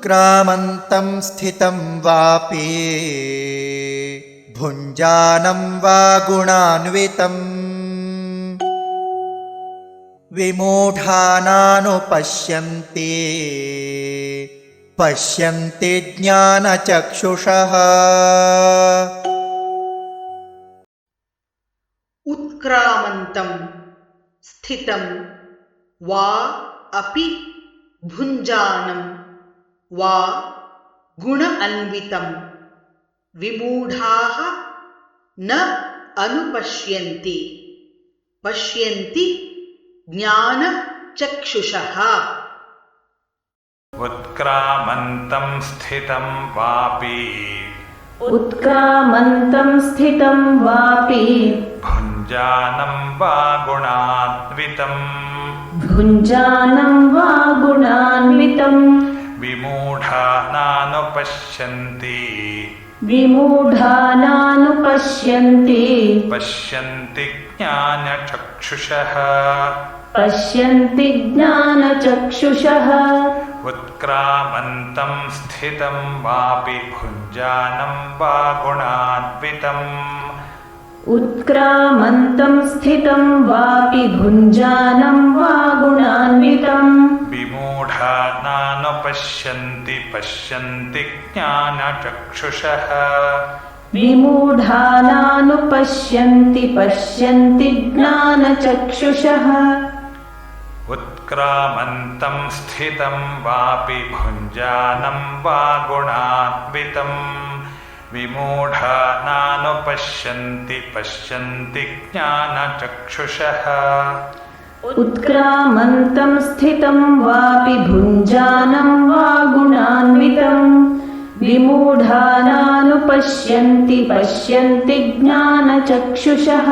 उत्क्रामन्तं स्थितं वापि भुञ्जानं वा गुणान्वितम् विमूढानानुपश्यन्ति पश्यन्ति ज्ञानचक्षुषः उत्क्रामन्तं स्थितं वा अपि भुञ्जानं वा गुण अन्वितं विमूढाः न अनुपश्यन्ति। पश्यन्ति ज्ञानचक्षुषः। उत्क्रामन्तं स्थितं वापि। उत्क्रामन्तं स्थितं वापि। भुञ्जानं वा गुणान्वितम्। भुञ्जानं वा गुणान्वितं विमूढानानुपश्यन्ति। विमूढानानुपश्यन्ति। पश्यन्ति ज्ञानचक्षुषः। पश्यन्ति ज्ञानचक्षुषः। उत्क्रामन्तं स्थितं वापि भुञ्जानं वा गुणान्वितम्। उत्क्रामन्तं स्थितं वापि भुञ्जानं वा विमूढानानुपश्यन्ति पश्यन्ति ज्ञानचक्षुषः। विमूढानानुपश्यन्ति पश्यन्ति ज्ञानचक्षुषः। उत्क्रामन्तं स्थितं वापि भुञ्जानं वा गुणान्वितम् विमूढानानुपश्यन्ति पश्यन्ति ज्ञानचक्षुषः। उत्क्रामन्तं स्थितं वापि भुञ्जानं विमूढानानुपश्यन्ति पश्यन्ति ज्ञानचक्षुषः